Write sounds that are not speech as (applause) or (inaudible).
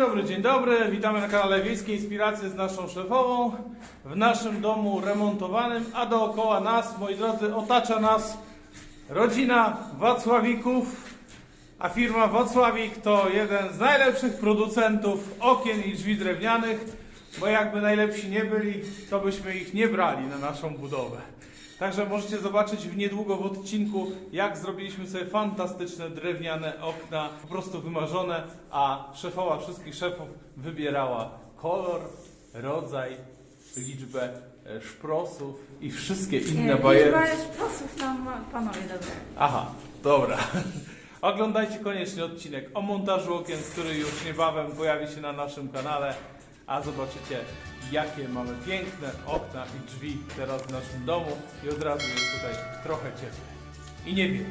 dobry, dzień dobry. Witamy na kanale Wiejskie Inspiracje z naszą szefową. W naszym domu remontowanym, a dookoła nas, moi drodzy, otacza nas rodzina Wacławików. A firma Wacławik to jeden z najlepszych producentów okien i drzwi drewnianych, bo jakby najlepsi nie byli, to byśmy ich nie brali na naszą budowę. Także możecie zobaczyć w niedługo w odcinku, jak zrobiliśmy sobie fantastyczne drewniane okna, po prostu wymarzone, a szefowa wszystkich szefów wybierała kolor, rodzaj, liczbę e, szprosów i wszystkie inne bajery. Liczba szprosów nam panowie dobrze. Aha, dobra. (laughs) Oglądajcie koniecznie odcinek o montażu okien, który już niebawem pojawi się na naszym kanale, a zobaczycie jakie mamy piękne okna i drzwi teraz w naszym domu i od razu jest tutaj trochę cieplej. I nie wiem.